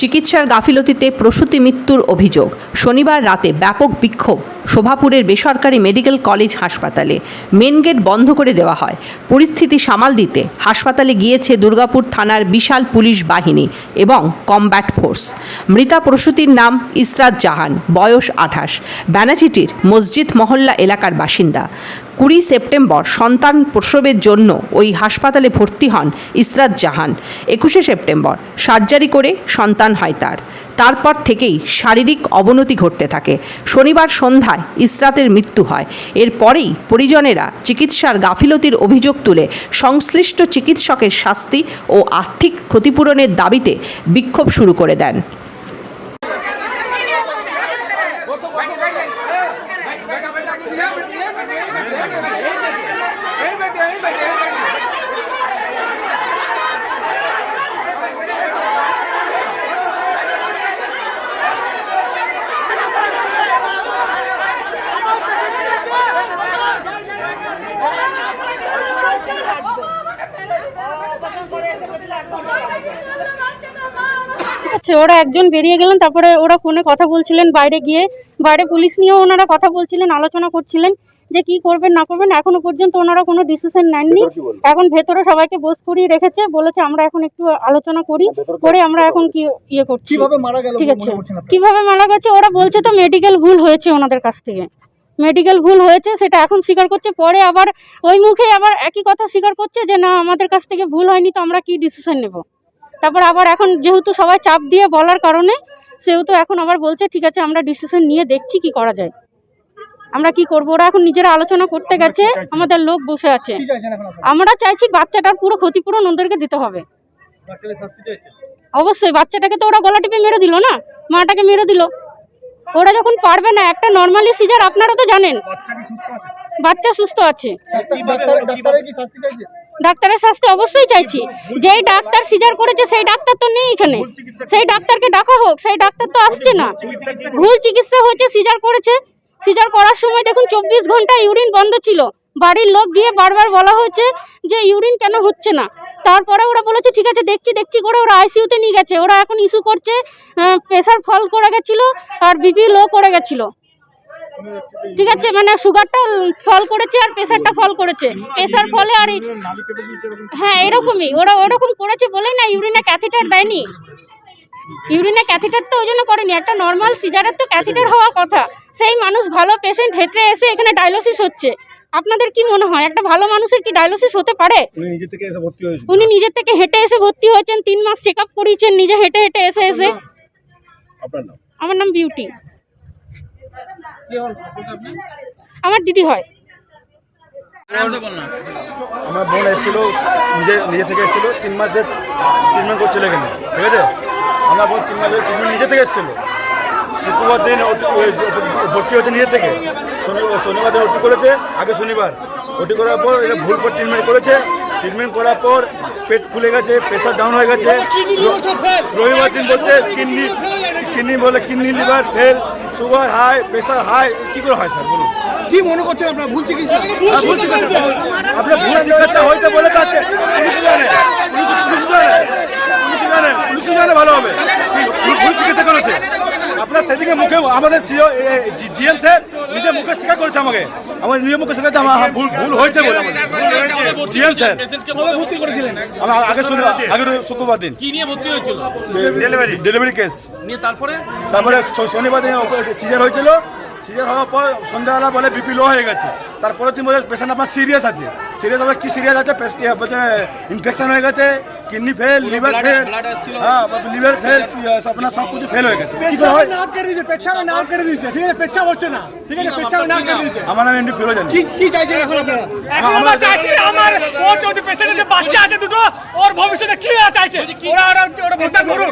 চিকিৎসার গাফিলতিতে প্রসূতি মৃত্যুর অভিযোগ। শনিবার রাতে ব্যাপক বিক্ষোভ শোভাপুরের বেসরকারি মেডিকেল কলেজ হাসপাতালে। মেন গেট বন্ধ করে দেওয়া হয়। পরিস্থিতি সামাল দিতে হাসপাতালে গিয়েছে দুর্গাপুর থানার বিশাল পুলিশ বাহিনী এবং কমব্যাট ফোর্স। মৃতা প্রসূতির নাম ইসরাত জাহান, বয়স আঠাশ। ব্যানাচিটির মসজিদ মহল্লা এলাকার বাসিন্দা। কুড়ি সেপ্টেম্বর সন্তান প্রসবের জন্য ওই হাসপাতালে ভর্তি হন ইসরাত জাহান। একুশে সেপ্টেম্বর সার্জারি করে সন্তান হয় তার। তারপর থেকেই শারীরিক অবনতি ঘটতে থাকে। শনিবার সন্ধ্যায় ইসরাতের মৃত্যু হয়। এরপরেই পরিজনেরা চিকিৎসার গাফিলতির অভিযোগ তুলে সংশ্লিষ্ট চিকিৎসকের শাস্তি ও আর্থিক ক্ষতিপূরণের দাবিতে বিক্ষোভ শুরু করে দেন। আচ্ছা ওরা একজন বেরিয়ে গেলেন, তারপরে ওরা ফোনে কথা বলছিলেন বাইরে গিয়ে। বাইরে পুলিশ নিয়েও ওনারা কথা বলছিলেন, আলোচনা করছিলেন। যে কি করবেন না করবেন এখনও পর্যন্ত ওনারা কোনো ডিসিশন নেননি। এখন ভেতরে সবাইকে বোস করিয়ে রেখেছে বলেছে আমরা এখন একটু আলোচনা করি করে আমরা এখন কি ইয়ে করছি। ঠিক আছে। কীভাবে মারা গেছে ওরা বলছে তো মেডিকেল ভুল হয়েছে ওনাদের কাছ থেকে। মেডিকেল ভুল হয়েছে সেটা এখন স্বীকার করছে পরে আবার ওই মুখে আবার একই কথা স্বীকার করছে যে না আমাদের কাছ থেকে ভুল হয়নি তো আমরা কি ডিসিশন নেব? তারপর আবার এখন যেহেতু সবাই চাপ দিয়ে বলার কারণে সেহেতু এখন আবার বলছে ঠিক আছে আমরা ডিসিশন নিয়ে দেখছি কি করা যায়। আমরা কি করব? ওরা এখন নিজেরা আলোচনা করতে গেছে আমাদের লোক বসে আছে? আমরা চাইছি বাচ্চাটার পুরো ক্ষতিপূরণ ওদেরকে দিতে হবে? অবশ্যই বাচ্চাটাকে তো ওরা গলা টিপে মেরে দিল না? মাটাকে মেরে দিল। ওরা যখন পারবে না একটা নর্মালি সিজার আপনারা তো জানেন। বাচ্চা সুস্থ আছে? ডাক্তারের শাস্তি অবশ্যই চাইছি। যেই ডাক্তার সিজার করেছে সেই ডাক্তার তো নেই এখানে। সেই ডাক্তারকে ডাকা হোক সেই ডাক্তার তো আসছে না। ভুল চিকিৎসা হয়েছে সিজার করেছে। সিজার করার সময় দেখুন চব্বিশ ঘণ্টা ইউরিন বন্ধ ছিল। বাড়ির লোক গিয়ে বারবার বলা হয়েছে যে ইউরিন কেন হচ্ছে না। তারপরে ওরা বলেছে, ঠিক আছে, দেখছি দেখছি করে ওরা আইসিইউতে নিয়ে গেছে। ওরা এখন ইস্যু করছে প্রেশার ফল করে গেছিল আর বিপি লো করে গেছিল। ঠিক আছে মানে সুগারটা ফল করেছে আর প্রেশারটা ফল করেছে। প্রেশার ফলে আর হ্যাঁ এরকমই। ওরা ওরকম করেছে বলেই না ইউরিনে ক্যাথিটার দেয়নি। ইউরিনে ক্যাথিটার তো ওই জন্য করেনি একটা নর্মাল সিজারের তো ক্যাথিটার হওয়ার কথা। সেই মানুষ ভালো পেশেন্ট হেঁটে এসে এখানে ডায়ালিসিস হচ্ছে। আপনাদের কি মনে হয় একটা ভালো মানুষের কি ডায়ালিসিস হতে পারে? উনি নিজের থেকে হেঁটে এসে ভর্তি হয়েছেন তিন মাস চেক আপ করিয়েছেন নিজে হেঁটে হেঁটে এসে এসে। আমার নাম বিউটি আমার দিদি হয়। আমার বোন এসেছিল নিজে নিজে থেকে এসেছিল তিন মাস ধরে ট্রিটমেন্ট করছিল এখানে ঠিক আছে? আমার বোন তিন ট্রিটমেন্ট নিজে থেকে এসেছিল। শুক্রবার দিন ওই ভর্তি হচ্ছে নিজে থেকে। শনি শনিবার দিন ওটি করেছে আগে শনিবার। ওটি করার পর এটা ভুল করে ট্রিটমেন্ট করেছে। ট্রিটমেন্ট করার পর পেট ফুলে গেছে প্রেশার ডাউন হয়ে গেছে। রবিবার দিন বলছে কিডনি কিডনি বলে kidney liver fail sugar high pressure high কী করে হয় স্যার বলুন? কি মনে করছেন আপনার? ভুল চিকিৎসা? হ্যাঁ, ভুল চিকিৎসা আপনার ভুল চিকিৎসা হইতে বলে তো আজকে পুলিশ জানে পুলিশ পুলিশ জানে পুলিশ জানে পুলিশ জানে ভালো হবে। ভুল- ভুল চিকিৎসা করেছে। আপনার সেদিকে মুখে আমাদের সিও জিএম স্যার নিজে মুখে স্বীকার করেছে আমাকে। আমার নিজে মুখে স্বীকার আমার ভুল ভুল হয়েছে বলে জিএম স্যার। কবে ভর্তি করেছিলেন। আমার আগে শুনে আগের শুক্রবার দিন। কি নিয়ে ভর্তি হয়েছিল? ডেলিভারি ডেলিভারি কেস নিয়ে তারপরে? তারপরে শনিবার দিন সিজার হয়েছিল। সিজার হওয়ার পর সন্ধ্যাবেলা বলে বিপি লো হয়ে গেছে। তারপরের দিন বলে পেশেন্ট আপনার সিরিয়াস আছে। সিরিয়াস হবে কি সিরিয়াস আছে? ইনফেকশন হয়ে গেছে। কিডনি ফেল লিভার ফেল হ্যাঁ লিভার ফেল আপনার সব কিছু ফেল হয়ে গেছে। নাম করে হয় দিয়েছে পেছাবে নাম করে দিয়েছে। ঠিক আছে পেছা হচ্ছে না। ঠিক আছে পেছাবে নাম করে দিয়েছে। আমার নাম এমনি ফিরোজ। কি কি চাইছেন এখন আপনারা? এখন আমরা চাইছি আমার ওর যদি পেশেন্টের যে বাচ্চা আছে দুটো ওর ভবিষ্যতে কি চাইছে? ওরা ওরা ওরা ভোটটা ধরুন